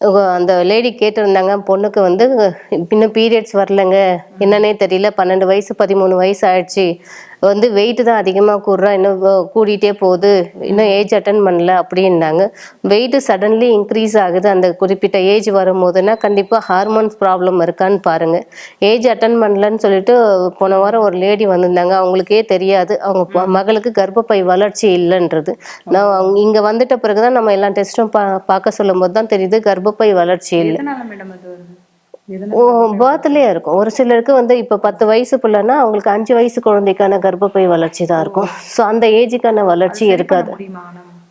அந்த லேடி கேட்டிருந்தாங்க பொண்ணுக்கு வந்து இன்னும் பீரியட்ஸ் வரலங்க என்னன்னே தெரியல பன்னெண்டு வயசு பதிமூணு வயசு ஆயிடுச்சு. வந்து வெயிட் தான் அதிகமாக கூடுறா இன்னும் கூடிட்டே போகுது இன்னும் ஏஜ் அட்டன் பண்ணல அப்படின்னாங்க. வெயிட் சடன்லி இன்க்ரீஸ் ஆகுது. அந்த குறிப்பிட்ட ஏஜ் வரும்போதுன்னா கண்டிப்பாக ஹார்மோன்ஸ் ப்ராப்ளம் இருக்கான்னு பாருங்க. ஏஜ் அட்டன் பண்ணலன்னு சொல்லிட்டு போன வாரம் ஒரு லேடி வந்திருந்தாங்க. அவங்களுக்கே தெரியாது. அவங்க மகளுக்கு கர்ப்பப்பை வளர்ச்சி இல்லைன்றது. நான் அவங்க இங்கே வந்துட்ட பிறகு தான் நம்ம எல்லா டெஸ்ட்டும் பா பார்க்க சொல்லும்போது தான் தெரியுது கர்ப்பப்பை வளர்ச்சி இல்லை. பர்த்லேயே இருக்கும். ஒரு சிலருக்கு வந்து இப்போ பத்து வயசு பிள்ளைன்னா அவங்களுக்கு அஞ்சு வயசு குழந்தைக்கான கர்ப்பப்பை வளர்ச்சி தான் இருக்கும். ஸோ அந்த ஏஜுக்கான வளர்ச்சி இருக்காது.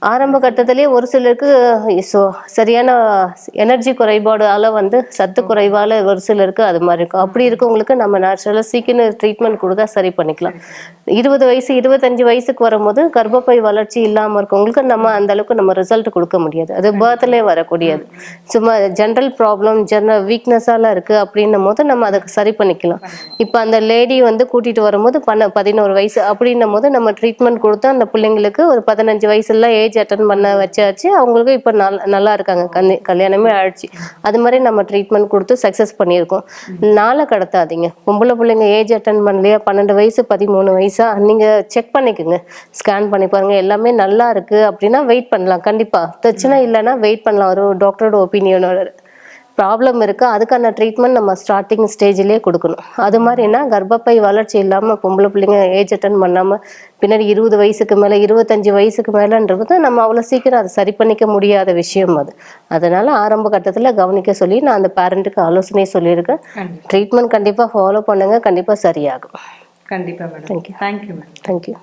ஆரம்ப கட்டத்திலேயே ஒரு சிலருக்கு ஸோ சரியான எனர்ஜி குறைபாடால வந்து சத்து குறைவால ஒரு சிலருக்கு அது மாதிரி இருக்கும். அப்படி இருக்கவங்களுக்கு நம்ம நேச்சுரலாக சீக்கிரம் ட்ரீட்மெண்ட் கொடுத்தா சரி பண்ணிக்கலாம். இருபது வயசு இருபத்தஞ்சு வயசுக்கு வரும்போது கர்ப்பப்பை வளர்ச்சி இல்லாமல் இருக்கவங்களுக்கு நம்ம அந்த அளவுக்கு நம்ம ரிசல்ட் கொடுக்க முடியாது. அது பர்த்லேயே வரக்கூடியது. சும்மா ஜென்ரல் ப்ராப்ளம் ஜென்ரல் வீக்னஸால இருக்கு அப்படின்னும் போது நம்ம அதை சரி பண்ணிக்கலாம். இப்போ அந்த லேடி வந்து கூட்டிட்டு வரும்போது பண்ண பதினோரு வயசு அப்படின்னும் போது நம்ம ட்ரீட்மெண்ட் கொடுத்து அந்த பிள்ளைங்களுக்கு ஒரு பதினஞ்சு வயசுல ஏஜ் அட்டன் பண்ண வச்சாச்சு. அவங்களுக்கு இப்போ நல் நல்லா இருக்காங்க. கல்ய- கல்யாணமே ஆயிடுச்சு. அது மாதிரி நம்ம ட்ரீட்மெண்ட் கொடுத்து சக்ஸஸ் பண்ணியிருக்கோம். நாளை கடத்தாதீங்க. பொம்பளை பிள்ளைங்க ஏஜ் அட்டன் பண்ணலையா? பன்னெண்டு வயசு பதிமூணு வயசா? நீங்கள் செக் பண்ணிக்கோங்க. ஸ்கேன் பண்ணி பாருங்க. எல்லாமே நல்லா இருக்கு அப்படின்னா வெயிட் பண்ணலாம். கண்டிப்பாக பிரச்சனை இல்லைன்னா வெயிட் பண்ணலாம். ஒரு டாக்டரோட ஒப்பீனியனோட ப்ராப்ளம் இருக்கு. அதுக்கான ட்ரீட்மெண்ட் நம்ம ஸ்டார்டிங் ஸ்டேஜ்லேயே கொடுக்கணும். அது மாதிரினா கர்ப்பப்பை வளர்ச்சி இல்லாமல் பொம்பளை பிள்ளைங்க ஏஜ் அட்டன் பண்ணாமல் பின்னாடி இருபது வயசுக்கு மேலே இருபத்தஞ்சு வயசுக்கு மேலேன்றது நம்ம அவ்வளோ சீக்கிரம் அதை சரி பண்ணிக்க முடியாத விஷயம் அது. அதனால ஆரம்ப கட்டத்தில் கவனிக்க சொல்லி நான் அந்த பேரண்ட்டுக்கு ஆலோசனை சொல்லியிருக்கேன். ட்ரீட்மெண்ட் கண்டிப்பாக ஃபாலோ பண்ணுங்க. கண்டிப்பாக சரியாகும். கண்டிப்பா madam you. Thank you madam thank you